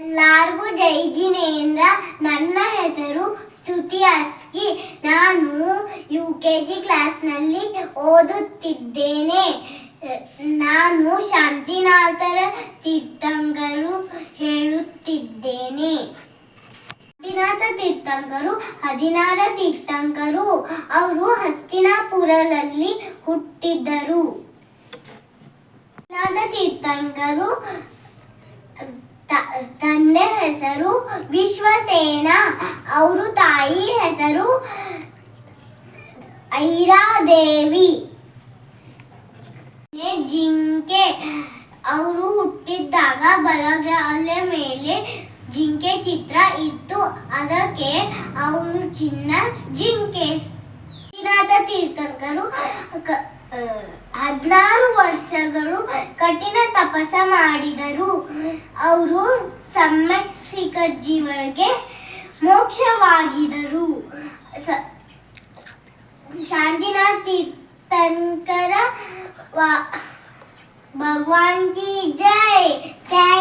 ಎಲ್ಲಾರ್ಗೂ ಜೈ ಜಿನೇಂದ್ರ ನನ್ನ ಹೆಸರು ಸ್ತುತಿ ಅಸ್ಕಿ. ನಾನು ಯು ಕೆ ಜಿ ಕ್ಲಾಸ್ನಲ್ಲಿ ಓದುತ್ತಿದ್ದೇನೆ. ನಾನು ಶಾಂತಿನಾಥರ ತೀರ್ಥಂಗರು ಹೇಳುತ್ತಿದ್ದೇನೆ. ಶಾಂತಿನಾಥ ತೀರ್ಥಂಕರು, ಹದಿನಾರ ತೀರ್ಥಂಕರು, ಅವರು ಹಸ್ತಿನಾಪುರದಲ್ಲಿ ಹುಟ್ಟಿದ್ದರು. ತೀರ್ಥಂಕರು ಹೆಸರು ವಿಶ್ವಸೇನ. ಅವರು ತಾಯಿ ಹೆಸರು ಐರಾದೇವಿ. ಜಿಂಕೆ. ಅವರು ಹುಟ್ಟಿದ್ದಾಗ ಬಲಗಾಲ ಮೇಲೆ ಜಿಂಕೆ ಚಿತ್ರ ಇತ್ತು. ಅದಕ್ಕೆ ಅವರು ಚಿನ್ನ ಜಿಂಕೆ. ಶ್ರೀನಾಥ ತೀರ್ಥಂಕರು ಹದಿನಾರು ವರ್ಷಗಳು ಕಠಿಣ ತಪಸ್ಸ ಮಾಡಿದರು. ಅವರು ಸಮ್ಯಕ್ಷಿಕ ಜೀವರಿಗೆ ಮೋಕ್ಷವಾಗಿದರು ಸ- ಶಾಂತಿನಾಥ್ ತೀರ್ಥಂಕರ ವ- ಭಗವಾನ್ ಕಿ ಜೈ. Thank you